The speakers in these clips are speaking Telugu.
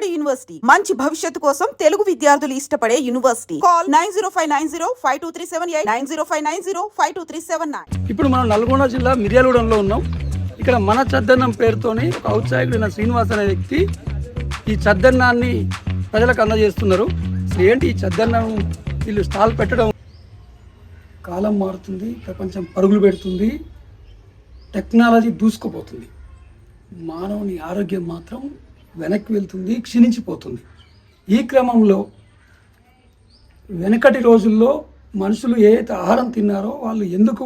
రాజవాడి యూనివర్సిటీ. మంచి భవిష్యత్తు కోసం తెలుగు విద్యార్థులు ఇష్టపడే university. Call nine zero five nine zero five two three seven eight nine zero five nine zero five two three seven nine. ఇప్పుడు మనం నల్గొండ జిల్లా మిర్యాలగూడెంలో ఉన్నాం. ఇక్కడ మన చద్దన్నం పేరుతోని ఔత్సాహికుడైన శ్రీనివాస్ అనే వ్యక్తి ఈ చద్దన్నాన్ని ప్రజలకు అందజేస్తున్నారు. ఏంటి ఈ చద్దన్నం? వీళ్ళు స్టాల్ పెట్టడం కాలం మారుతుంది ప్రపంచం పరుగులు పెడుతుంది టెక్నాలజీ దూసుకుపోతుంది. మానవుని ఆరోగ్యం మాత్రం వెనక్కి వెళ్తుంది క్షీణించిపోతుంది. ఈ క్రమంలో వెనకటి రోజుల్లో మనుషులు ఏ ఆహారం తిన్నారో వాళ్ళు ఎందుకు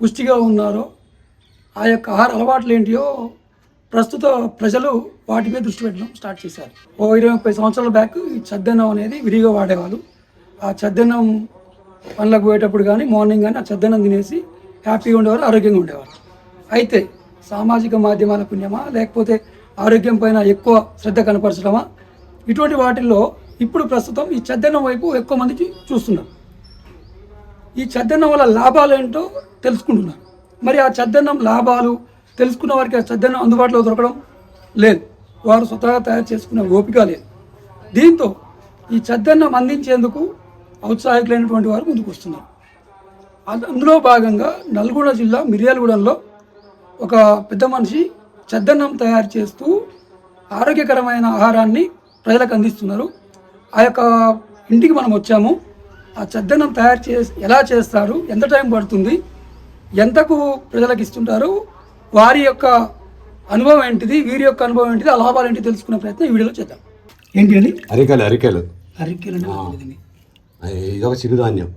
పుష్టిగా ఉన్నారో ఆ యొక్క ఆహార అలవాట్లు ఏంటియో ప్రస్తుత ప్రజలు వాటి మీద దృష్టి పెట్టడం స్టార్ట్ చేశారు. ఓ ఇరవై ముప్పై సంవత్సరాల బ్యాక్ ఈ చద్దన్నం అనేది విరిగా వాడేవాళ్ళు. ఆ చద్దన్నం పనులకు పోయేటప్పుడు కానీ మార్నింగ్ కానీ ఆ చద్దన్నం తినేసి హ్యాపీగా ఉండేవారు ఆరోగ్యంగా ఉండేవారు. అయితే సామాజిక మాధ్యమాల పుణ్యమా లేకపోతే ఆరోగ్యం పైన ఎక్కువ శ్రద్ధ కనపరచడమా? ఇటువంటి వాటిల్లో ఇప్పుడు ప్రస్తుతం ఈ చద్దన్నం వైపు ఎక్కువ మందికి చూస్తున్నారు. ఈ చద్దన్నం వల్ల లాభాలు ఏంటో తెలుసుకుంటున్నారు. మరి ఆ చద్దన్నం లాభాలు తెలుసుకున్న వారికి ఆ చద్దన్నం అందుబాటులో దొరకడం లేదు. వారు స్వతహాగా తయారు చేసుకునే ఓపిక లేదు. దీంతో ఈ చద్దన్నం అందించేందుకు ఔత్సాహికులైనటువంటి వారు ముందుకు వస్తున్నారు. అందులో భాగంగా నల్గొండ జిల్లా మిర్యాలగూడెంలో ఒక పెద్ద మనిషి చద్దన్నం తయారు చేస్తూ ఆరోగ్యకరమైన ఆహారాన్ని ప్రజలకు అందిస్తున్నారు. ఆ యొక్క ఇంటికి మనం వచ్చాము. ఆ చద్దన్నం తయారు చేసి ఎలా చేస్తారు? ఎంత టైం పడుతుంది? ఎంతకు ప్రజలకు ఇస్తుంటారు? వారి యొక్క అనుభవం ఏంటిది? వీరి యొక్క అనుభవం ఏంటిది? ఆ లాభాలు ఏంటి తెలుసుకునే ప్రయత్నం ఈ వీడియోలో చేద్దాం. ఏంటి అది అరికెలు అరికెలు. అరికెలు అది ఇదొక చిరుధాన్యం.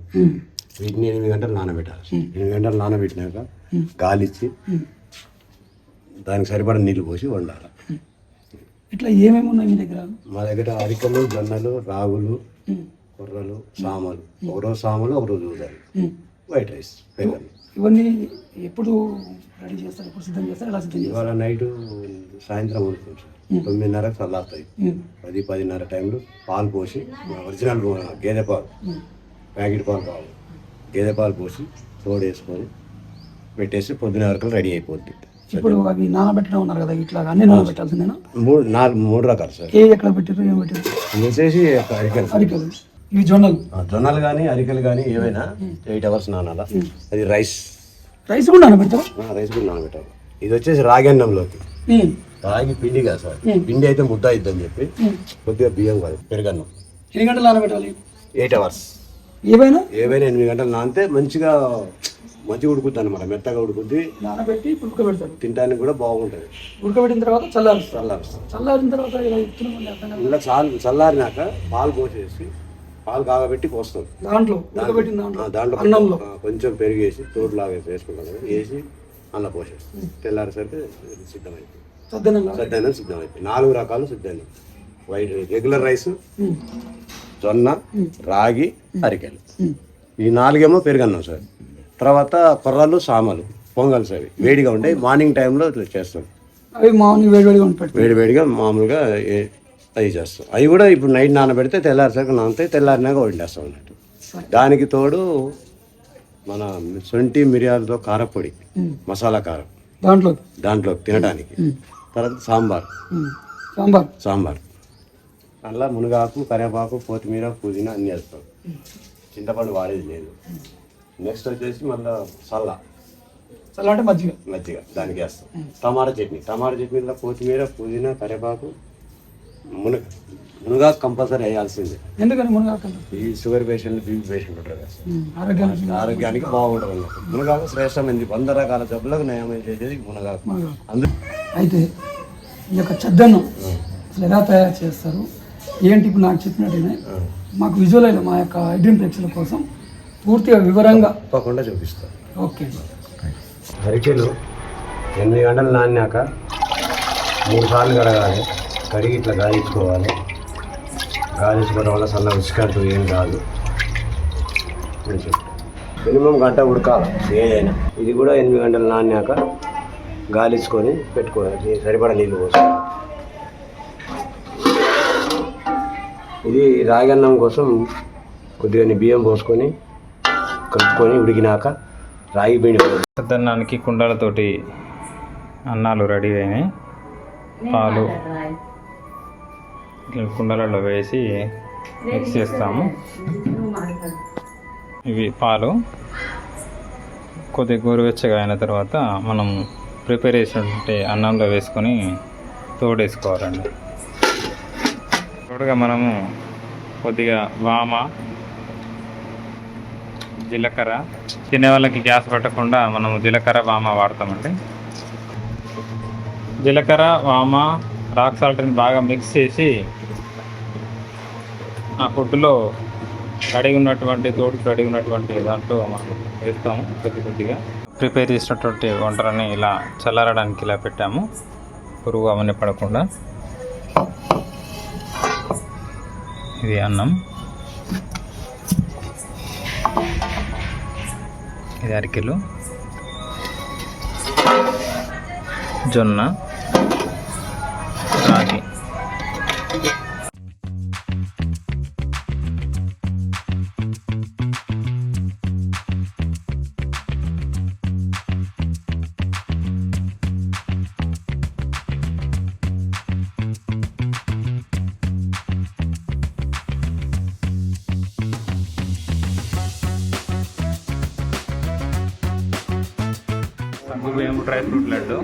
వీటిని ఎనిమిది గంటలు నానబెట్టాలి. ఎనిమిది గంటలు నానబెట్టినాక గాలిచ్చి దానికి సరిపడ నీళ్ళు పోసి వండాలి. ఇట్లా ఏమేమి ఉన్నాయి మీ దగ్గర? మా దగ్గర అరికెలు జొన్నలు రాగులు కుర్రలు సామలు ఒకరోజు సామలు ఒకరోజు ఊదాలి వైట్ రైస్ ఇవన్నీ ఎప్పుడు రెడీ చేస్తారు? ఎప్పుడు సిద్ధం చేస్తారు? ఎలా సిద్ధం ఇవాళ నైట్ సాయంత్రం వండుకుంటాం సార్. తొమ్మిదిన్నరకు చల్లారుతాయి ఉమ్. పది పదిన్నర టైంలో పాలు పోసి ఒరిజినల్ గేదె పాలు. ప్యాకెట్ పాలు కావాలి. గేదె పాలు పోసి తోడు వేసుకొని పెట్టేసి పొద్దున వరకు రెడీ అయిపోద్ది. ఇప్పుడు అవి నానబెట్టడం ఉన్నారు కదా ఇట్లా అన్ని నానబెట్టాల్సిందేనా? మూడు నాలుగు మూడు రకాలు సార్. ఏ ఎక్కడ పెట్టారు ఏం పెట్టారు ఇది వచ్చేసి అరికెలు అరికలు. ఇవి జొన్నలు. జొన్నలు కానీ అరికెలు కానీ ఏవైనా ఎయిట్ అవర్స్ నానాలా? అది రైస్. రైస్ కూడా ఆ, రైస్ కూడా నానబెట్టాలి. ఇది వచ్చేసి రాగి అన్నంలోకి. రాగి పిండి కాదు సార్. పిండి అయితే ముద్ద అయిద్దని చెప్పి కొద్దిగా బియ్యం కాదు పెరుగన్నం. ఎన్ని గంటలు నానబెట్టాలి? Eight hours. ఏవైనా? ఏవైనా ఎనిమిది గంటలు నానితే మంచిగా మంచిగా ఉడుకుద్ది అనమాట మెత్తగా ఉడుకుద్ది. నానబెట్టి ఉడకబెడతారు. తినడానికి కూడా బాగుంటుంది. ఉడకబెట్టిన తర్వాత చల్లారుస్తారు. చల్లారుస్తుంది చల్లారిన తర్వాత ఇలా చాలు చల్లారినాక పాలు పోసేసి పాలు కాగబెట్టి పోస్తాం దాంట్లో దాంట్లో అన్నంలో. కొంచెం పెరిగేసి తోడు లాగా వేసుకుంటాం కదా వేసి అందులో పోసేస్తాం. తెల్లారిసరికి సిద్ధమైంది సిద్ధమైంది నాలుగు రకాలు సిద్ధమైన వైట్ రెగ్యులర్ రైస్ జొన్న రాగి అరికెలు. ఈ నాలుగేమో పెరుగన్నాం సార్. తర్వాత కొర్రలు సామలు పొంగల్స్ అవి. వేడిగా ఉంటాయి. మార్నింగ్ టైంలో ఇట్లా చేస్తాం. అవి మామూలు వేడివేడిగా ఉండి పెడతారు వేడి వేడిగా మామూలుగా అవి చేస్తాం. అవి కూడా ఇప్పుడు నైట్ నానబెడితే తెల్లారిసరికి నానతాయి తెల్లారినాక వండేస్తాం అన్నట్టు. దానికి తోడు మన సొంటి మిరియాలతో కారపొడి మసాలా కారం. దాంట్లో. దాంట్లో తినడానికి. తర్వాత సాంబార్. సాంబార్. సాంబార్. అందులో మునగాకు కరివేపాకు కొత్తిమీర పుదీనా అన్నీ వేస్తాం. చింతపండు వాడేది లేదు. నెక్స్ట్ వచ్చేసి మళ్ళీ సల్లా. చల్ల అంటే మజ్జిగ. మజ్జిగ దానికి వేస్తాం. టమాటా చట్నీ. టమాటా చట్నీలో కొత్తిమీర పుదీనా కరివేపాకు మునగ. మునగాకు కంపల్సరీ వేయాల్సిందే. ఎందుకని మునగాకండి ఈ షుగర్ పేషెంట్ బీపీ పేషెంట్ ఉంటారు. ఆరోగ్యానికి ఆరోగ్యానికి బాగుంటుంది అన్నమాట. మునగాకు శ్రేష్టమైనది వంద రకాల జబ్బులకు నయం చేసేది మునగాకు. మునగాకు. అందు అయితే ఈ యొక్క చద్దన్నం అసలు ఎలా తయారు చేస్తారు? ఏంటి ఇప్పుడు నాకు చెప్పినట్టుగానే మాకు విజువల్ అయిన మా యొక్క ప్రేక్షకుల కోసం పూర్తిగా వివరంగా. తప్పకుండా చూపిస్తాను. ఓకే. అరికెలు ఎనిమిది గంటలు నానినాక మూడు సార్లు కడగాలి. కడిగి ఇట్లా గాయించుకోవాలి గాయించుకోవడం వల్ల సన్న ఉసుకంటూ ఏం కాదు. మినిమం గంట ఉడకాలి. ఏదైనా. ఇది కూడా ఎనిమిది గంటలు నానినాక గాలించుకొని పెట్టుకోవాలి. సరిపడా నీళ్ళు పోసుకోవాలి. ఇది రాగన్నం కోసం కొద్దిగా బియ్యం పోసుకొని కలుపుకొని ఉడికినాక రాగి పిండి పోయాలి. కుండలతోటి అన్నాలు రెడీ అయినాయి. పాలు కుండలలో వేసి మిక్స్ చేస్తాము. ఇవి పాలు. కొద్దిగా గోరువెచ్చగా అయిన తర్వాత మనం ప్రిపేర్ చేసినటువంటి అన్నంలో వేసుకొని తోడేసుకోవాలండి. తోడుగా మనము కొద్దిగా వామ జీలకర్ర. తినే వాళ్ళకి గ్యాస్ పట్టకుండా మనము జీలకర్ర వామ వాడతామండి. జీలకర్ర వామ రాక్ సాల్ట్ని బాగా మిక్స్ చేసి ఆ ఫుడ్లో కడిగి ఉన్నటువంటి తోడు కడిగి ఉన్నటువంటి దాంట్లో మనం వేస్తాము కొద్ది కొద్దిగా. ప్రిపేర్ చేసినటువంటి వంటలని ఇలా చల్లారడానికి ఇలా పెట్టాము. పురుగు అవన్నీ పడకుండా. ఇది అన్నం. ఇది అరికెలు జొన్న సగ్గుబియ్యం డ్రై ఫ్రూట్ లడ్డు.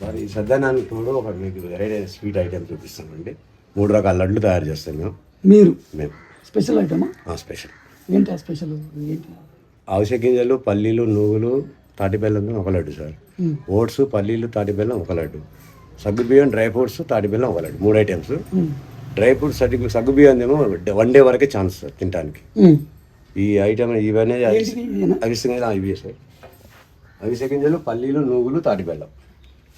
సార్ ఈ సద్దనానికి తోడు ఒక మీకు వెరైటీ స్వీట్ ఐటెం చూపిస్తామండి. మూడు రకాల లడ్లు తయారు చేస్తాం మేము. మీరు? మేము. స్పెషల్ ఐటమా? ఆ స్పెషల్. ఏంటి స్పెషల్? ఏంటి? అవిసె గింజలు పల్లీలు నువ్వులు తాటి బెల్లం ఒక లడ్డు సార్. ఓట్స్ పల్లీలు తాటి బెల్లం ఒక లడ్డు. సగ్గు బియ్యం డ్రై ఫ్రూట్స్ తాటి బెల్లం ఒక లడ్డు. మూడు ఐటమ్స్. డ్రై ఫ్రూట్స్ సగ్గు సగ్గు బియ్యం ఏమో వన్ డే వరకే ఛాన్స్ సార్ తినడానికి. ఈ ఐటమ్ ఇవన్నీ? అవిసె ఇవి సార్. అవిసె గింజలు పల్లీలు నువ్వులు తాటి బెల్లం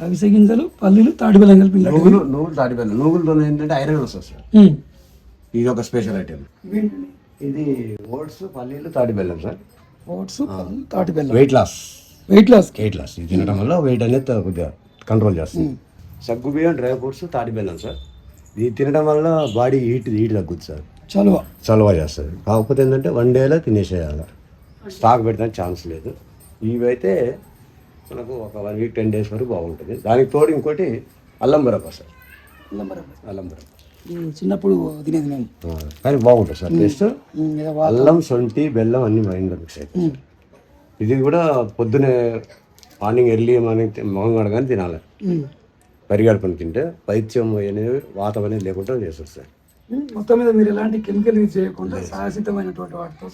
అవిసె గింజలు పల్లీలు తాటి బెల్లం కలిపి లడ్డు. నువ్వులు నువ్వులు తాటి బెల్లం నువ్వులతో ఏంటంటే ఐరన్ వస్తుంది సార్. ఇది ఒక స్పెషల్ ఐటమ్ ఇది ఓట్స్ పల్లీలు తాటి బెల్లం సార్. ఓట్స్ పల్లీలు తాటి బెల్లం weight loss weight loss weight loss ఇది తినడం వల్ల వెయిట్ అనేది కొద్దిగా కంట్రోల్ చేస్తుంది. సగ్గు బియ్యం డ్రై ఫ్రూట్స్ తాటి బెల్లం సార్. ఇది తినడం వల్ల బాడీ హీట్ హీట్ తగ్గుద్ది సార్. చలువ. చలవ చేస్తుంది. కాకపోతే ఏంటంటే వన్ డేలో తినేసేయాలి. స్టాక్ పెట్టడానికి ఛాన్స్ లేదు. ఇవైతే మనకు ఒక వన్ వీక్ టెన్ డేస్ వరకు బాగుంటుంది. దానికి తోడు ఇంకోటి అల్లం మిరప సార్. అల్లం మిరప ఈ చిన్నప్పుడు తినేది మేము. కానీ బాగుంటుంది సార్. టేస్ట్? అల్లం సొంటి బెల్లం అన్ని మైండ్లో మిక్స్ అవుతాయి. ఇది కూడా పొద్దునే మార్నింగ్ ఎర్లీ మార్నింగ్ మొహం కడగానే తినాలి. పరిగడుపుని తింటే పైత్యం అనేది వాతం అనేది లేకుండా చేస్తుంది సార్. మొత్తం మీద మీరు ఎలాంటి కెమికల్ యూజ్ చేయకుండా సాహసితమైనటువంటి వాటితో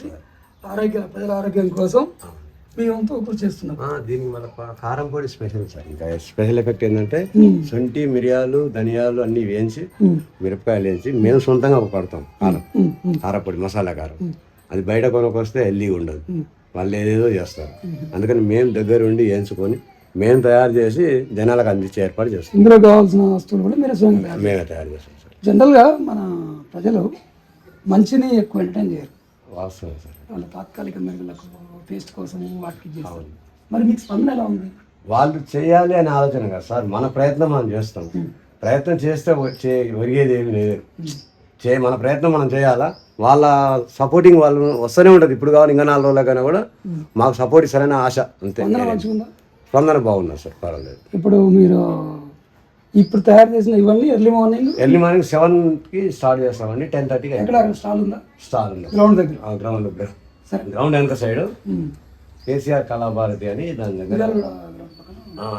ఆరోగ్య ప్రజల ఆరోగ్యం కోసం మీ వంతు కృషి చేస్తున్నారు. ఆ, దీనికి మన కారం పొడి స్పెషల్ సార్. ఇంకా స్పెషల్ ఎఫెక్ట్ ఏంటంటే సొంటి మిరియాలు ధనియాలు అన్ని వేయించి మిరపకాయలు వేయించి మేము సొంతంగా పడతాం కారం. కారపొడి మసాలా కారం. అది బయట కొనుక్కొస్తే హెల్దీగా ఉండదు. వాళ్ళు ఏదేదో చేస్తారు. అందుకని మేము దగ్గర ఉండి వేయించుకొని మేము తయారు చేసి జనాలకు అందించే ఏర్పాటు చేస్తాం ఇందులో కావాల్సిన వస్తువులు కూడా మీరు స్వయంగా మేమే తయారు చేస్తాం సార్. జనరల్గా మన ప్రజలు మంచిని ఎక్కువ ఎంటర్టైన్ చేయరు. వాస్తవం సార్. వాళ్ళ తాత్కాలిక మెరుగులకు టేస్ట్ కోసం వాటికి చేస్తారు. మరి మీకు స్పందన ఎలా ఉంది? వాళ్ళు చేయాలి అనే ఆలోచన కదా సార్. మన ప్రయత్నం మనం చేస్తాం. ప్రయత్నం చేస్తే వచ్చే ఒరిగేది ఏమి లేదు. చే మన ప్రయత్నం మనం చేయాలా? వాళ్ళ సపోర్టింగ్ వాళ్ళు వస్తూనే ఉంటుంది. ఇప్పుడు కావాలి ఇంకా నాలుగు రోజులకైనా కూడా మాకు సపోర్ట్ సరైన ఆశ. అంతే. స్పందన మంచిగా ఉందా స్పందన బాగున్నా సార్ పర్వాలేదు. ఇప్పుడు మీరు ఇప్పుడు తయారు చేసిన ఇవన్నీ ఎర్లీ మార్నింగ్ ఎర్లీ మార్నింగ్ సెవెన్కి స్టార్ట్ చేస్తామండి టెన్ థర్టీకి ఎక్కడ అక్కడ స్టాల్ ఉందా? స్టార్ట్ ఉంది. గ్రౌండ్ దగ్గర. గ్రౌండ్ సరే. గ్రౌండ్ వెనక సైడ్. కేసీఆర్ కళాభారతి అని దాని దగ్గర.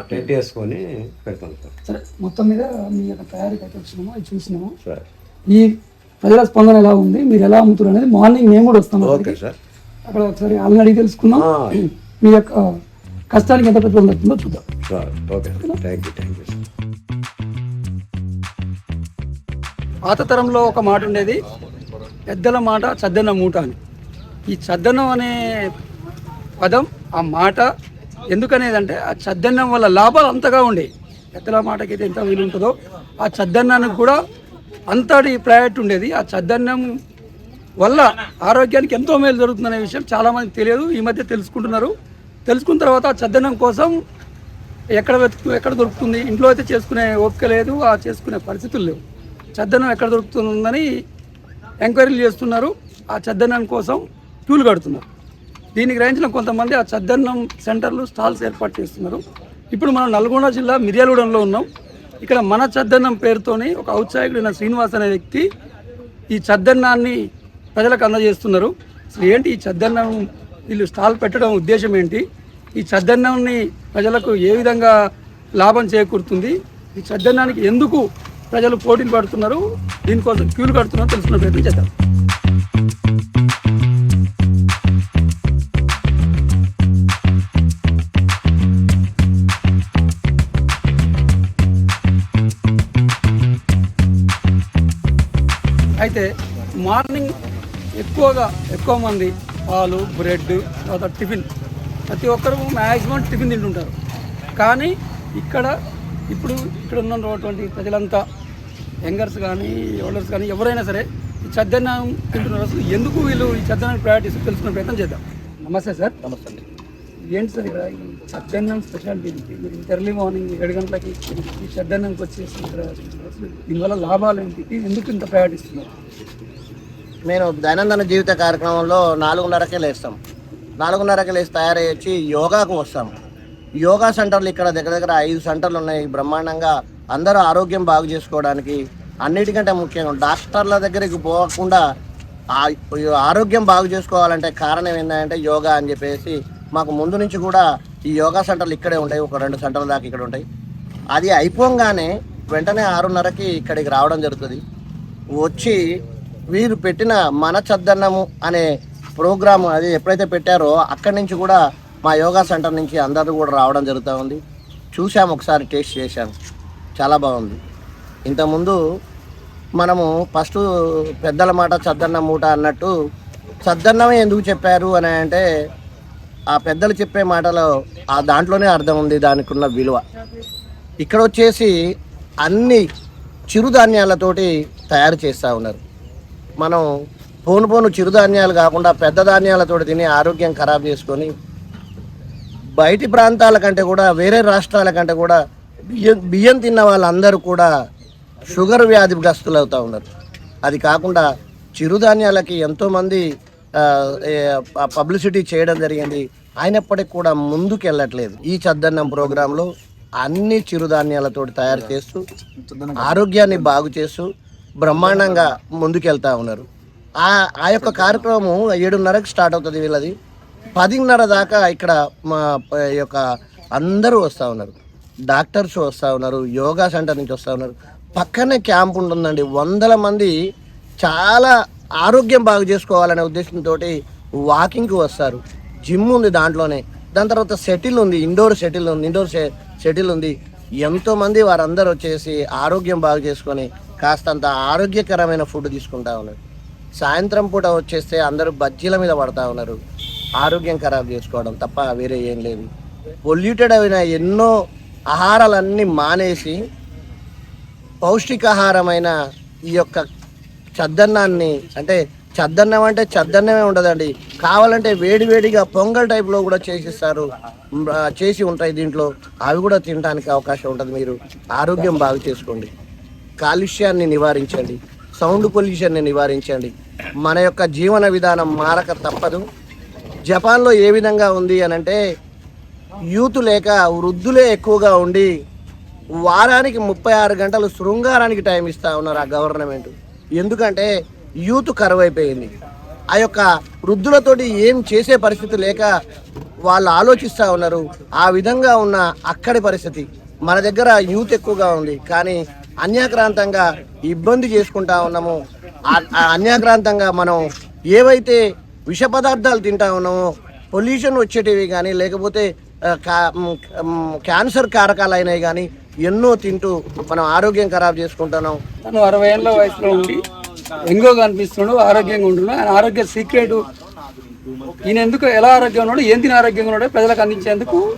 టెంట్ వేసుకొని పెడతాం సార్. సరే మొత్తం మీద మీ యొక్క తయారీకి అయితే వచ్చినామో అది చూసినాము. సార్ ఈ ప్రజల స్పందన ఎలా ఉంది? మీరు ఎలా అమ్ముతున్నారు అనేది మార్నింగ్ మేము కూడా వస్తాం ఓకే. సార్ అక్కడ ఒకసారి వాళ్ళని అడిగి తెలుసుకుందాం. ఆ. మీ యొక్క కష్టానికి ఎంత ప్రతిఫలం దక్కుతుందో చూద్దాం. Okay thank you thank you పాత తరంలో ఒక మాట ఉండేది పెద్దల మాట చద్దన్న మూట అని. ఈ చద్దన్నం అనే పదం ఆ మాట ఎందుకనేదంటే ఆ చద్దన్నం వల్ల లాభాలు అంతగా ఉండేవి పెద్దల మాటకైతే ఎంత వీలు ఉంటుందో ఆ చద్దన్నానికి కూడా అంతటి ప్రయారిటీ ఉండేది. ఆ చద్దన్నం వల్ల ఆరోగ్యానికి ఎంతో మేలు జరుగుతుందనే విషయం చాలామంది తెలియదు ఈ మధ్య తెలుసుకుంటున్నారు. తెలుసుకున్న తర్వాత చద్దనం కోసం ఎక్కడ వెతుకు ఎక్కడ దొరుకుతుంది? ఇంట్లో అయితే చేసుకునే ఓపిక లేదు ఆ చేసుకునే పరిస్థితులు లేవు. చద్దన్నం ఎక్కడ దొరుకుతుందని ఎంక్వైరీలు చేస్తున్నారు. ఆ చద్దన్నం కోసం క్యూలు కడుతున్నారు. దీన్ని గ్రహించిన కొంతమంది ఆ చద్దన్నం సెంటర్లు స్టాల్స్ ఏర్పాటు చేస్తున్నారు. ఇప్పుడు మనం నల్గొండ జిల్లా మిర్యాలగూడెంలో ఉన్నాం. ఇక్కడ మన చద్దన్నం పేరుతోని ఒక ఔత్సాహికుడైన శ్రీనివాస్ అనే వ్యక్తి ఈ చద్దన్నాన్ని ప్రజలకు అందజేస్తున్నారు. అసలు ఏంటి ఈ చద్దన్నం వీళ్ళు స్టాల్ పెట్టడం ఉద్దేశం ఏంటి? ఈ చద్దన్నాన్ని ప్రజలకు ఏ విధంగా లాభం చేకూరుతుంది? ఈ చద్దన్నానికి ఎందుకు ప్రజలు పోటీలు పడుతున్నారు? దీనికోసం క్యూలు కడుతున్నారు తెలుసుకున్న ప్రయత్నం చేద్దాం. అయితే మార్నింగ్ ఎక్కువగా ఎక్కువ మంది పాలు బ్రెడ్ తర్వాత టిఫిన్. ప్రతి ఒక్కరు మ్యాక్సిమం టిఫిన్ తింటుంటారు. కానీ ఇక్కడ ఇప్పుడు ఇక్కడ ఉన్నటువంటి ప్రజలంతా యంగర్స్ కానీ ఓల్డర్స్ కానీ ఎవరైనా సరే ఈ చద్దన్నం తింటున్నారు. అసలు ఎందుకు వీళ్ళు ఈ చద్దన్నం ప్రయారిటీ తెలుసుకునే ప్రయత్నం చేద్దాం? నమస్తే సార్. నమస్తే ఏంటి సార్ ఇక్కడ ఈ చద్దన్నం స్పెషాలిటీ? మీరు ఇంత ఎర్లీ మార్నింగ్ ఏడు గంటలకి ఈ చద్దన్నంకి వచ్చేసి ఇక్కడ దీనివల్ల లాభాలు ఏంటి? ఎందుకు ఇంత ప్రయారిటీ ఇస్తున్నారు నేను దైనందిన జీవిత కార్యక్రమంలో నాలుగున్నరకే లేస్తాం. నాలుగున్నరకే లేచి తయారై వచ్చి యోగాకు వస్తాం. యోగా సెంటర్లు ఇక్కడ దగ్గర దగ్గర ఐదు సెంటర్లు ఉన్నాయి. బ్రహ్మాండంగా అందరూ ఆరోగ్యం బాగు చేసుకోవడానికి అన్నిటికంటే ముఖ్యంగా డాక్టర్ల దగ్గరికి పోకుండా ఆరోగ్యం బాగు చేసుకోవాలంటే కారణం ఏంటంటే యోగా అని చెప్పేసి మాకు ముందు నుంచి కూడా ఈ యోగా సెంటర్లు ఇక్కడే ఉంటాయి. ఒక రెండు సెంటర్ల దాకా ఇక్కడ ఉంటాయి. అది అయిపోగానే వెంటనే ఆరున్నరకి ఇక్కడికి రావడం జరుగుతుంది. వచ్చి వీరు పెట్టిన మన చద్దన్నము అనే ప్రోగ్రామ్ అది ఎప్పుడైతే పెట్టారో అక్కడి నుంచి కూడా మా యోగా సెంటర్ నుంచి అందరూ కూడా రావడం జరుగుతూ ఉంది. చూసాము ఒకసారి టేస్ట్ చేశాను చాలా బాగుంది. ఇంతకుముందు మనము ఫస్ట్ పెద్దల మాట చద్దన్న మూట అన్నట్టు చద్దన్నమే ఎందుకు చెప్పారు అని అంటే ఆ పెద్దలు చెప్పే మాటలో ఆ దాంట్లోనే అర్థం ఉంది దానికి ఉన్న విలువ. ఇక్కడ వచ్చేసి అన్ని చిరుధాన్యాలతోటి తయారు చేస్తూ ఉన్నారు. మనం పోను పోను చిరుధాన్యాలు కాకుండా పెద్ద ధాన్యాలతోటి తిని ఆరోగ్యం ఖరాబ్ చేసుకొని బయటి ప్రాంతాల కంటే కూడా వేరే రాష్ట్రాల కంటే కూడా బియ్యం బియ్యం తిన్న వాళ్ళందరూ కూడా షుగర్ వ్యాధిగ్రస్తులు అవుతూ ఉన్నారు. అది కాకుండా చిరుధాన్యాలకి ఎంతోమంది పబ్లిసిటీ చేయడం జరిగింది. అయినప్పటికీ కూడా ముందుకు వెళ్ళట్లేదు ఈ చద్దన్నం ప్రోగ్రాంలో అన్ని చిరుధాన్యాలతో తయారు చేస్తూ ఆరోగ్యాన్ని బాగు చేస్తూ బ్రహ్మాండంగా ముందుకెళ్తా ఉన్నారు. ఆ ఆ యొక్క కార్యక్రమం ఏడున్నరకు స్టార్ట్ అవుతుంది వీళ్ళది. పదిన్నర దాకా ఇక్కడ మా యొక్క అందరూ వస్తూ ఉన్నారు. డాక్టర్స్ వస్తూ ఉన్నారు యోగా సెంటర్ నుంచి వస్తూ ఉన్నారు. పక్కనే క్యాంప్ ఉంటుందండి. వందల మంది చాలా ఆరోగ్యం బాగు చేసుకోవాలనే ఉద్దేశంతో వాకింగ్కి వస్తారు. జిమ్ ఉంది దాంట్లోనే. దాని తర్వాత సెటిల్ ఉంది ఇండోర్ సెటిల్ ఉంది ఇండోర్ సెటిల్ ఉంది. ఎంతోమంది వారందరూ వచ్చేసి ఆరోగ్యం బాగు చేసుకొని కాస్తంత ఆరోగ్యకరమైన ఫుడ్ తీసుకుంటా ఉన్నారు. సాయంత్రం పూట వచ్చేస్తే అందరూ బజ్జీల మీద పడతా ఉన్నారు. ఆరోగ్యం ఖరాబ్ చేసుకోవడం తప్ప వేరే ఏం లేదు. పొల్యూటెడ్ అయిన ఎన్నో ఆహారాలన్నీ మానేసి పౌష్టికాహారమైన ఈ యొక్క చద్దన్నాన్ని అంటే చద్దన్నం అంటే చద్దన్నమే ఉండదండి. కావాలంటే వేడివేడిగా పొంగల్ టైప్లో కూడా చేసిస్తారు. చేసి ఉంటాయి దీంట్లో. అవి కూడా తినడానికి అవకాశం ఉంటుంది మీరు. ఆరోగ్యం బాగు చేసుకోండి. కాలుష్యాన్ని నివారించండి సౌండ్ పొల్యూషన్ని నివారించండి. మన యొక్క జీవన విధానం మారక తప్పదు. జపాన్లో ఏ విధంగా ఉంది అని అంటే యూత్ లేక వృద్ధులే ఎక్కువగా ఉండి వారానికి ముప్పై ఆరు గంటలు శృంగారానికి టైం ఇస్తూ ఉన్నారు ఆ గవర్నమెంట్. ఎందుకంటే యూత్ కరువు అయిపోయింది ఆ యొక్క వృద్ధులతోటి ఏం చేసే పరిస్థితి లేక వాళ్ళు ఆలోచిస్తూ ఉన్నారు. ఆ విధంగా ఉన్న అక్కడి పరిస్థితి. మన దగ్గర యూత్ ఎక్కువగా ఉంది. కానీ అన్యాక్రాంతంగా ఇబ్బంది చేసుకుంటా ఉన్నాము. ఆ- అన్యాక్రాంతంగా మనం ఏవైతే విష పదార్థాలు తింటా ఉన్నామో పొల్యూషన్ వచ్చేటివి కానీ లేకపోతే క్యాన్సర్ కారకాలు కానీ ఎన్నో తింటూ మనం ఆరోగ్యం ఖరాబ్ చేసుకుంటున్నాం తను అరవై ఏళ్ళ వయసులో ఉండి ఎంగో అనిపిస్తున్నాడు ఆరోగ్యంగా ఉంటున్నాడు. ఆయన ఆరోగ్య సీక్రెట్. ఈయన ఎందుకు ఎలా ఆరోగ్యంగా ఉన్నాడు ఏం తిని ఆరోగ్యంగా ఉన్నాడో ప్రజలకు అందించేందుకు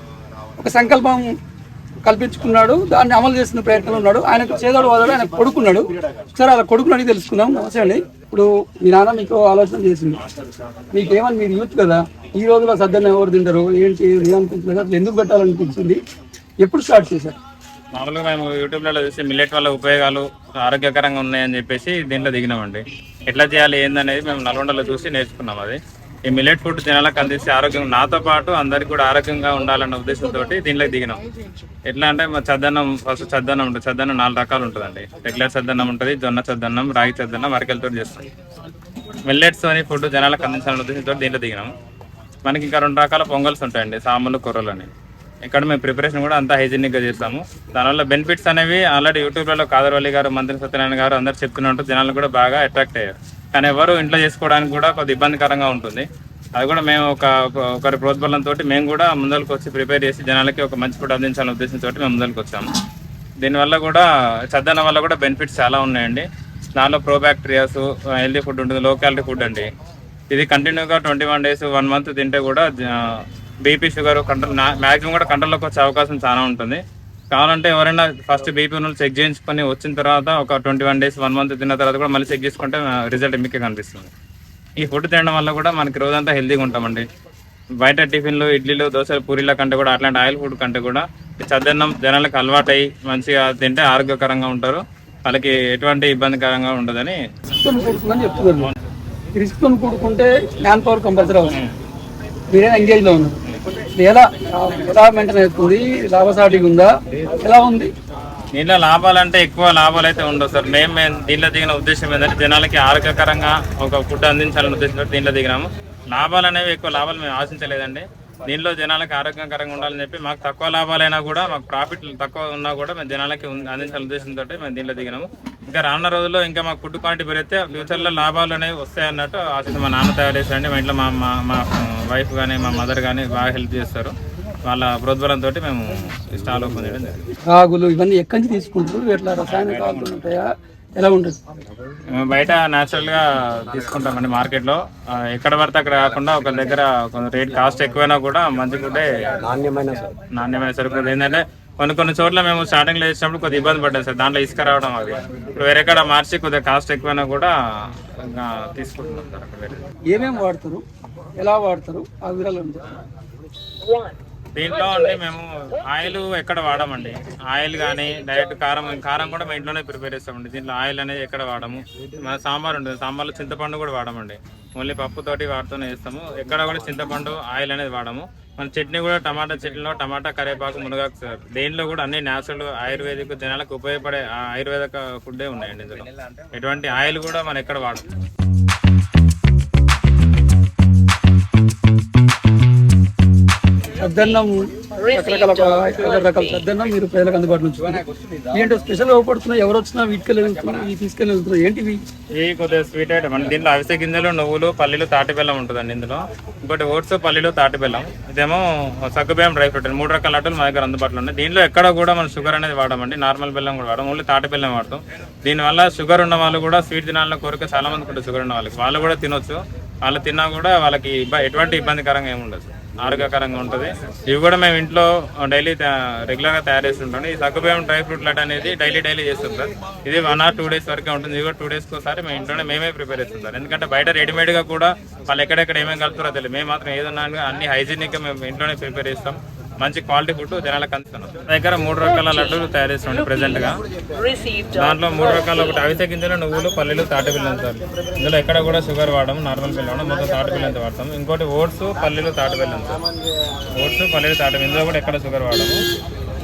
ఒక సంకల్పం కల్పించుకున్నాడు దాన్ని అమలు చేస్తున్న ప్రయత్నంలో ఉన్నాడు. ఆయనకు చేదోడు వాదాడు ఆయన కొడుకున్నాడు. ఒకసారి అలా కొడుకుని అడిగి తెలుసుకుందాం. నమస్తే అండి. ఇప్పుడు మీ నాన్న మీకు ఆలోచన చేసింది. మీకేమని మీరు యూత్ కదా ఈ రోజులో సద్దన్న ఎవరు తింటారు? ఏంటి? ఏమనుకుంటున్నారు అసలు ఎందుకు పెట్టాలనిపించింది? ఎప్పుడు స్టార్ట్ చేశారు? మామూలుగా మేము యూట్యూబ్లలో చూసి మిల్లెట్ వల్ల ఉపయోగాలు ఆరోగ్యకరంగా ఉన్నాయని చెప్పేసి దీంట్లో దిగినామండి. ఎట్లా చేయాలి ఏందనేది మేము నల్గొండలో చూసి నేర్చుకున్నాం అది. ఈ మిల్లెట్ ఫుడ్ జనాలకు అందిస్తే ఆరోగ్యం నాతో పాటు అందరికి కూడా ఆరోగ్యంగా ఉండాలన్న ఉద్దేశంతో దీనిలోకి దిగినాం. ఎట్లా అంటే మా చద్దన్నం ఫస్ట్ చద్దన్నం ఉంటుంది. చద్దన్నం నాలుగు రకాలు ఉంటుందండి. రెగ్యులర్ చద్దన్నం ఉంటుంది జొన్న చద్దన్నం రాగి చద్దన్నం అరకెలతో చేస్తాం. మిల్లెట్స్ అని ఫుడ్ జనాలకు అందించాలన్న ఉద్దేశంతో దీంట్లో దిగినాం. మనకి ఇంకా రెండు రకాల పొంగల్స్ ఉంటాయండి సాములు కూరలు అని ఇక్కడ మేము ప్రిపరేషన్ కూడా అంతా హైజీనిక్గా చేస్తాము. దానివల్ల బెనిఫిట్స్ అనేవి ఆల్రెడీ యూట్యూబ్లలో కాదర్వల్లి గారు మంత్రి సత్యనారాయణ గారు అందరు చెప్తున్నట్టు జనాలు కూడా బాగా అట్రాక్ట్ అయ్యారు. కానీ ఎవరు ఇంట్లో చేసుకోవడానికి కూడా కొద్ది ఇబ్బందికరంగా ఉంటుంది. అది కూడా మేము ఒక ఒకరి ప్రోత్బలంతో మేము కూడా ముందరికి వచ్చి ప్రిపేర్ చేసి జనాలకి ఒక మంచి ఫుడ్ అందించాలనే ఉద్దేశంతో మేము ముందరికి వచ్చాము. దీనివల్ల కూడా చద్దనం వల్ల కూడా బెనిఫిట్స్ చాలా ఉన్నాయండి. దానిలో ప్రోబ్యాక్టీరియాస్ హెల్దీ ఫుడ్ ఉంటుంది లో క్యాలరీ ఫుడ్ అండి. ఇది కంటిన్యూగా twenty one days one month తింటే కూడా బీపీ షుగర్ కంట్రోల్ మ్యాక్సిమం కూడా కంట్రోల్లోకి వచ్చే అవకాశం చాలా ఉంటుంది. కావాలంటే ఎవరైనా ఫస్ట్ బీపీ ఉన్న చెక్ చేయించుకొని వచ్చిన తర్వాత ఒక twenty one days one month తిన్న తర్వాత కూడా మళ్ళీ చెక్ చేసుకుంటే రిజల్ట్ మీకే కనిపిస్తుంది. ఈ ఫుడ్ తినడం వల్ల కూడా మనకి రోజంతా హెల్తీగా ఉంటామండి. బయట టిఫిన్లు ఇడ్లీలు దోశలు పూరీల కంటే కూడా అట్లాంటి ఆయిల్ ఫుడ్ కంటే కూడా చదన్నం చద్దన్నం జనాలకు అయ్యి మంచిగా తింటే ఆరోగ్యకరంగా ఉంటారు. వాళ్ళకి ఎటువంటి ఇబ్బందికరంగా ఉండదని రిస్క్ కూడుకుంటే మ్యాన్ పవర్ కంపల్సరీ అవసరం మీరే ఎంగేజ్లో ఉన్నారు? ఎలా? ఎలా మెయింటైన్ అవుతుంది? లాభసాటిగా ఉందా? ఎలా ఉంది? దీనిలో లాభాలంటే ఎక్కువ లాభాలు అయితే ఉండవు సార్. మేము మేము దీనిలో దిగిన ఉద్దేశం ఏంటంటే జనాలకి ఆరోగ్యకరంగా ఒక ఫుడ్ అందించాలనే ఉద్దేశంతో దీనిలో దిగినాము. లాభాలు అనేవి ఎక్కువ లాభాలు మేము ఆశించలేదండి. దీనిలో జనాలకి ఆరోగ్యకరంగా ఉండాలని చెప్పి మాకు తక్కువ లాభాలైనా కూడా మాకు ప్రాఫిట్ తక్కువ ఉన్నా కూడా మేము జనాలకి అందించాల ఉద్దేశంతో మేము దీనిలో దిగినాము. ఇంకా రానున్న రోజుల్లో ఇంకా మాకు ఫుడ్ క్వాలిటీ పెరిగితే ఫ్యూచర్లో లాభాలు అనేవి వస్తాయన్నట్టు అన్నట్టు మా నాన్న తయారు చేశారండి మా ఇంట్లో మా మా మా వైఫ్ కానీ మా మదర్ కానీ బాగా హెల్ప్ చేస్తారు. వాళ్ళ ప్రోద్బలంతో మేము స్టాల్ ఓపెన్ చేయడం జరిగింది. రాగులు ఇవన్నీ ఎక్కడి నుంచి తీసుకుంటారు ఎట్లా రసాయన ఉంటాయా? ఎలా ఉంటుంది? మేము బయట న్యాచురల్గా తీసుకుంటామండి మార్కెట్లో. ఎక్కడ పడితే అక్కడ కాకుండా ఒక దగ్గర రేట్ కాస్ట్ ఎక్కువైనా కూడా మంచి ఫుడ్డే నాణ్యమైన నాణ్యమైన సరుకు ఏంటంటే కొన్ని కొన్ని చోట్ల మేము స్టార్టింగ్లో వేసినప్పుడు కొద్దిగా ఇబ్బంది పడ్డాం సార్. దాంట్లో ఇసుక రావడం అది. ఇప్పుడు వేరే కాడ మార్చి కొద్దిగా కాస్ట్ ఎక్కువైనా కూడా ఇంకా తీసుకుంటున్నాం సార్. ఏమేమి వాడతారు? ఎలా వాడతారు? ఆ వివరాలు ఉంటాయి దీంట్లో అండి మేము ఆయిల్ ఎక్కడ వాడమండి. ఆయిల్ కానీ డైరెక్ట్ కారం కారం కూడా మేము ఇంట్లోనే ప్రిపేర్ చేస్తామండి. దీంట్లో ఆయిల్ అనేది ఎక్కడ వాడము. మన సాంబార్ ఉంటుంది. సాంబార్లో చింతపండు కూడా వాడమండి. ఓన్లీ పప్పుతోటి వాడుతూనే వేస్తాము ఎక్కడ కూడా చింతపండు ఆయిల్ అనేది వాడము. మన చట్నీ కూడా టమాటా చట్నీలో టమాటా కరివేపాకు మునగాకు సార్. దేంట్లో కూడా అన్ని న్యాచురల్ ఆయుర్వేదిక్ జనాలకు ఉపయోగపడే ఆ ఆయుర్వేదిక ఫుడ్డే ఉన్నాయండి ఇందులో. ఎటువంటి ఆయిల్ కూడా మనం ఎక్కడ వాడము. సద్దన్నం రకరకాల రకరకాల సద్దన్నం మీరు ప్రజలకు అందుబాటులో ఉంచుతున్నారు ఏంటో స్పెషల్ ఎవరు వచ్చినా వీటికెళ్ళి వెళ్తున్నారు ఇవి తీసుకెళ్ళి వెళ్తున్నారు ఏంటివి? ఇది కొద్దిగా స్వీట్ ఐటమ్ అండి దీంట్లో అవిసె గింజలు నువ్వులు పల్లీలు తాటి బెల్లం ఉంటుందండి ఇందులో. ఇంకోటి ఓట్స్ పల్లీలు తాటి బెల్లం. ఇదేమో సగ్గుబియ్యం డ్రై ఫ్రూట్ అండి. మూడు రకాల లడ్డూలు మా దగ్గర అందుబాటులో ఉన్నాయి. దీంట్లో ఎక్కడ కూడా మనం షుగర్ అనేది వాడమండి. నార్మల్ బెల్లం కూడా వాడడం ఓన్లీ తాటి బెల్లం వాడతాం. దీనివల్ల షుగర్ ఉన్న వాళ్ళు కూడా స్వీట్ తినాలని కోరిక చాలా మందికి ఉంటుంది. షుగర్ ఉన్న వాళ్ళకి. వాళ్ళు కూడా తినొచ్చు. వాళ్ళు తిన్నా కూడా వాళ్ళకి ఇబ్బ- ఎటువంటి ఇబ్బందికరంగా ఏమి ఉండదు. ఆరోగ్యకరంగా ఉంటుంది. ఇవి కూడా మేము ఇంట్లో డైలీ రెగ్యులర్గా తయారు చేస్తుంటాం. ఈ సగ్గుబియ్యం డ్రై ఫ్రూట్ లడ్డు అనేది డైలీ డైలీ చేస్తాం సార్. ఇది వన్ ఆర్ టూ డేస్ వరకే ఉంటుంది. ఇది కూడా టూ డేస్ ఒకసారి మేము ఇంట్లోనే మేమే ప్రిపేర్ చేస్తాం సార్. ఎందుకంటే బయట రెడీమేడ్గా కూడా వాళ్ళు ఎక్కడెక్కడ ఏమేమి కలుపుతారో తెలియదు. మేము మాత్రం ఏదన్నా అన్ని హైజీనిక్గా మేము ఇంట్లోనే ప్రిపేర్ చేస్తాం. మంచి క్వాలిటీ ఫుడ్ జనాలకు అందుతున్నాం మా దగ్గర మూడు రకాల లడ్డూలు తయారు చేస్తాం ప్రెసెంట్గా దాంట్లో మూడు రకాల ఒకటి అవిసె గింజలు నువ్వులు పల్లీలు తాటి బెల్లం సార్ ఇందులో ఎక్కడ కూడా షుగర్ వాడము నార్మల్ బెల్లం వాడము మొత్తం తాటి బెల్లంతో వాడతాం ఇంకోటి ఓట్స్ పల్లీలు తాటి బెల్లం సార్ ఓట్స్ పల్లీలు తాటి ఇందులో కూడా ఎక్కడ షుగర్ వాడము.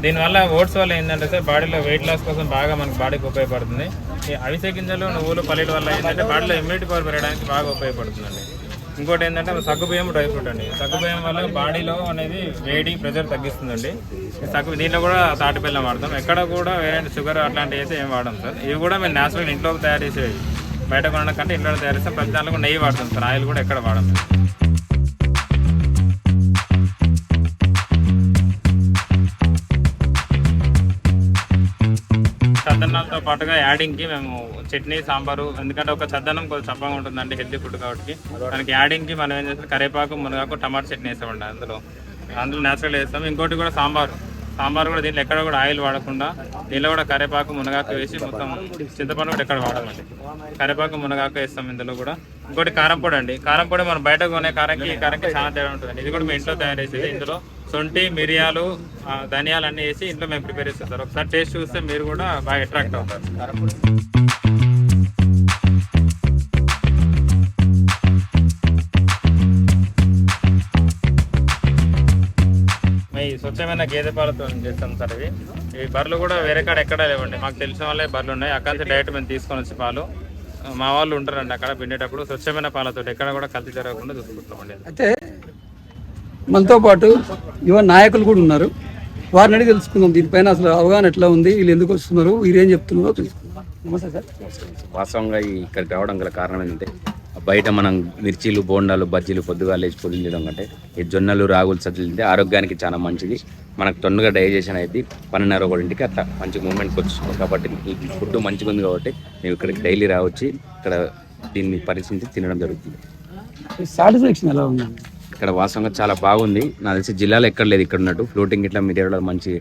దీనివల్ల ఓట్స్ వల్ల ఏంటంటే సార్ బాడీలో వెయిట్ లాస్ కోసం బాగా మనకి బాడీకి ఉపయోగపడుతుంది. ఈ అవిసె గింజలు నువ్వులు పల్లీల వల్ల ఏంటంటే బాడీలో ఇమ్యూనిటీ పవర్ పెరగడానికి బాగా ఉపయోగపడుతుందండి. ఇంకోటి ఏంటంటే సగ్గుబియ్యం డ్రై ఫ్రూట్ అండి సగ్గుబియ్యం వల్ల బాడీలో అనేది వేడి ప్రెషర్ తగ్గిస్తుందండి. సగ్గు దీంట్లో కూడా తాటిపల్లం వాడతాం. ఎక్కడ కూడా వేరే షుగర్ అట్లాంటివి అయితే ఏం వాడడం సార్. ఇవి కూడా మేము నేచురల్ ఇంట్లో తయారు చేసేవి బయట కొనడం కంటే ఇంట్లో తయారు చేస్తాం ప్రతి దాంట్లో నెయ్యి వాడతాం సార్. ఆయిల్ కూడా ఎక్కడ వాడము చద్దన్నంతో పాటుగా యాడింగ్కి మేము చట్నీ సాంబారు ఎందుకంటే ఒక చద్దన్నం కొంచెం చప్పగా ఉంటుందండి హెల్తీ ఫుడ్ కాబట్టి. దానికి యాడింగ్కి మనం ఏం చేస్తాం? కరేపాకు మునగాకు టమాటా చట్నీ వేస్తామండి అందులో. అందులో నేచురల్ వేస్తాం. ఇంకోటి కూడా సాంబారు. సాంబార్ కూడా దీంట్లో ఎక్కడ కూడా ఆయిల్ వాడకుండా దీనిలో కూడా కరేపాకు మునగాకు వేసి మొత్తం చింతపండు కూడా ఎక్కడ వాడమండి. కరివేపాకు మునగాకు వేస్తాం ఇందులో కూడా. ఇంకోటి కారం పొడి అండి. కారం పొడి మనం బయట కొనే కారంకి ఈ కారంకి చాలా తేడా ఉంటుందండి. ఇది కూడా మేము ఇంట్లో తయారు చేసేది ఇందులో. సొంటి మిరియాలు ధనియాలు అన్నీ వేసి ఇంట్లో మేము ప్రిపేర్ చేస్తారు ఒకసారి టేస్ట్ చూస్తే మీరు కూడా బాగా అట్రాక్ట్ అవుతారు. ఈ స్వచ్ఛమైన గేదె పాలతో చేస్తాం సార్ ఇవి. ఈ బర్రెలు కూడా వేరే కాడ ఎక్కడ లేవండి. మాకు తెలిసిన వాళ్ళే బర్రెలు ఉన్నాయి. అక్కడ నుంచి డైరెక్ట్ మేము తీసుకొని వచ్చి పాలు. మా వాళ్ళు ఉంటారండి అక్కడ పిండేటప్పుడు. స్వచ్ఛమైన పాలతో ఎక్కడ కూడా కలిసి జరగకుండా చూసుకుంటామండి. అయితే మనతో పాటు యువ నాయకులు కూడా ఉన్నారు. వారిని అడిగి తెలుసుకుందాం. దీనిపైన అసలు అవగాహన ఎట్లా ఉంది? వీళ్ళు ఎందుకు వస్తున్నారు? వీరు ఏం చెప్తున్నారో తెలుసుకుందాం. నమస్తే సార్. వాస్తవంగా ఈ ఇక్కడికి రావడం గల కారణం ఏంటంటే బయట మనం మిర్చీలు బోండాలు బజ్జీలు పొద్దుగా లేచి తినడం కంటే ఈ జొన్నలు రాగులు సజ్జలు తింటే ఆరోగ్యానికి చాలా మంచిది. మనకు తొందరగా డైజెషన్ అయితే పన్నెండున్నర ఒకటింటికి అట్లా మంచి మూమెంట్కి వచ్చింది కాబట్టి ఈ ఫుడ్ మంచిగా ఉంది కాబట్టి మేము ఇక్కడికి డైలీ రావచ్చి ఇక్కడ దీన్ని పరిశీలించి తినడం జరుగుతుంది. సాటిస్ఫాక్షన్ ఎలా ఉందండి? ఇక్కడ వాస్తవంగా చాలా బాగుంది. నాకు తెలిసి జిల్లాలో ఎక్కడ లేదు ఇక్కడ ఉన్నట్టు. ఫ్లోటింగ్ ఇట్లా మెటీరియల్ మంచి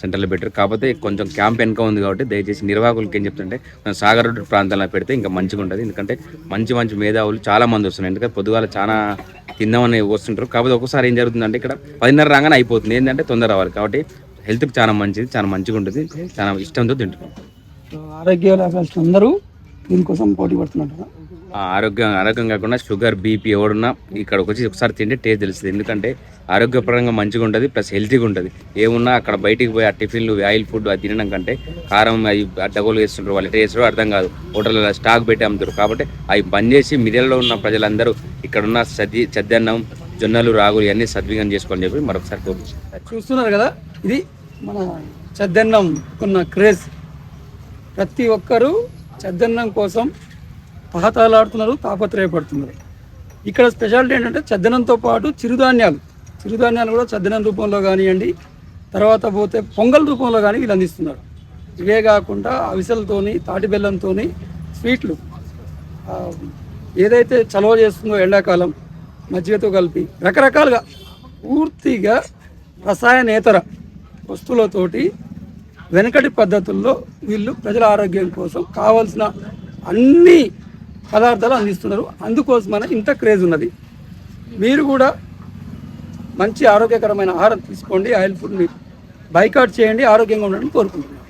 సెంటర్లో పెట్టారు. కాకపోతే కొంచెం క్యాంప్ వెనుక ఉంది కాబట్టి దయచేసి నిర్వాహకులకి ఏం చెప్తుంటే సాగర్ రోడ్డు ప్రాంతాల్లో పెడితే ఇంకా మంచిగా ఉంటుంది ఎందుకంటే మంచి మంచి మేధావులు చాలా మంది వస్తున్నారు. ఎందుకంటే పొద్దుగాల చాలా తిందామని వస్తుంటారు. కాకపోతే ఒక్కోసారి ఏం జరుగుతుందంటే ఇక్కడ పదిన్నర రాగానే అయిపోతుంది. ఏంటంటే తొందర రావాలి. కాబట్టి హెల్త్కి చాలా మంచిది చాలా మంచిగా ఉంటుంది చాలా ఇష్టంతో తింటున్నాం. ఆరోగ్య అందరూ దీనికోసం పోటీ పడుతున్నట్టు ఆరోగ్యం ఆరోగ్యం కాకుండా షుగర్ బీపీ ఎవడున్నా ఇక్కడికి వచ్చి ఒకసారి తింటే టేస్ట్ తెలుస్తుంది. ఎందుకంటే ఆరోగ్యపరంగా మంచిగా ఉంటుంది ప్లస్ హెల్తీగా ఉంటుంది ఏమున్నా అక్కడ బయటికి పోయి ఆ టిఫిన్లు ఆయిల్ ఫుడ్ అది తినడం కంటే కారం అవి డబ్బులు వేస్తుంటారు వాళ్ళు ఎట్లా చేస్తారో అర్థం కాదు. హోటల్లో స్టాక్ పెట్టి అమ్ముతారు. కాబట్టి అవి బంద్ చేసి మిడిల్లో ఉన్న ప్రజలందరూ ఇక్కడ ఉన్న సద్ది చద్దన్నం జొన్నలు రాగులు ఇవన్నీ సద్వినియోగం చేసుకోవాలని చెప్పి మరొకసారి కోరుకుంటున్నాను. చూస్తున్నారు కదా ఇది మన చద్దన్నం ఉన్న క్రేజ్. ప్రతి ఒక్కరూ చద్దన్నం కోసం పహతాలాడుతున్నారు తాపత్రయపడుతున్నారు. ఇక్కడ స్పెషాలిటీ ఏంటంటే చద్దనంతో పాటు చిరుధాన్యాలు. చిరుధాన్యాలు కూడా చద్దనం రూపంలో కానివ్వండి తర్వాత పోతే పొంగల్ రూపంలో కానీ వీళ్ళు అందిస్తున్నారు. ఇవే కాకుండా అవిసెలతోని తాటి బెల్లంతో స్వీట్లు ఏదైతే చలవ చేస్తుందో ఎండాకాలం మజ్జిగతో కలిపి రకరకాలుగా పూర్తిగా రసాయనేతర వస్తువులతోటి వెనకటి పద్ధతుల్లో వీళ్ళు ప్రజల ఆరోగ్యం కోసం కావాల్సిన అన్ని పదార్థాలు అందిస్తున్నారు. అందుకోసమనే ఇంత క్రేజ్ ఉన్నది. మీరు కూడా మంచి ఆరోగ్యకరమైన ఆహారం తీసుకోండి ఆయిల్ ఫుడ్ని బైకాట్ చేయండి ఆరోగ్యంగా ఉండాలని కోరుకుంటున్నాను.